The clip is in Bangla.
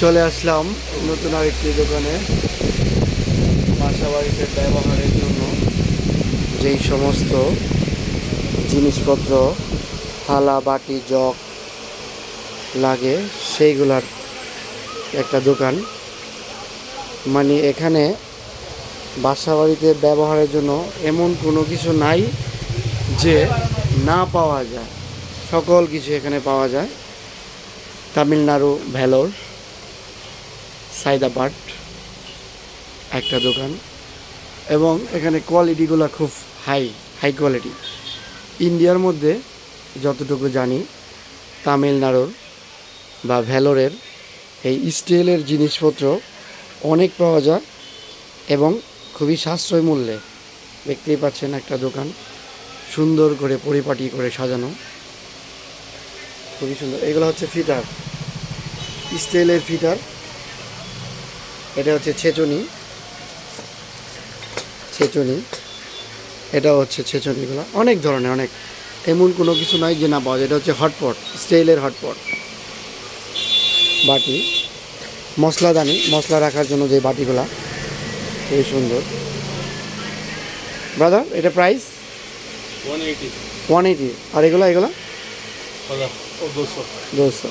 চলে আসলাম নতুন আরেকটি দোকানে। বাসা বাড়িতে ব্যবহারের জন্য যেই সমস্ত জিনিসপত্র, থালা, বাটি, জগ লাগে, সেইগুলার একটা দোকান। মানে এখানে বাসা বাড়িতে ব্যবহারের জন্য এমন কোনো কিছু নাই যে না পাওয়া যায়। সকল কিছু এখানে পাওয়া যায়। তামিলনাড়ু ভ্যালোর সাইদাবাদ, একটা দোকান, এবং এখানে কোয়ালিটিগুলো খুব হাই হাই কোয়ালিটি। ইন্ডিয়ার মধ্যে যতটুকু জানি, তামিলনাড়ুর বা ভ্যালোরের এই স্টিলের জিনিসপত্র অনেক পাওয়া যায় এবং খুবই সাশ্রয় মূল্যে। দেখতেই পাচ্ছেন একটা দোকান, সুন্দর করে পরিপাটি করে সাজানো। খুবই সুন্দর। এগুলো হচ্ছে ফিটার, স্টিলের ফিটার। এটা হচ্ছে ছেচুনি। ছেচুনি। এটা হচ্ছে ছেচুনিগুলো। অনেক ধরনের অনেক। এমন কোনো কিছু নাই যে না পাওয়া যায়। এটা হচ্ছে হটপট স্টেলের হটপট বাটি। মশলাদানি মশলা রাখার জন্য যে বাটিগুলা খুবই সুন্দর। ব্রাদার এটা প্রাইস ওয়ান এইটি আর এগুলো এগুলো? দুশো।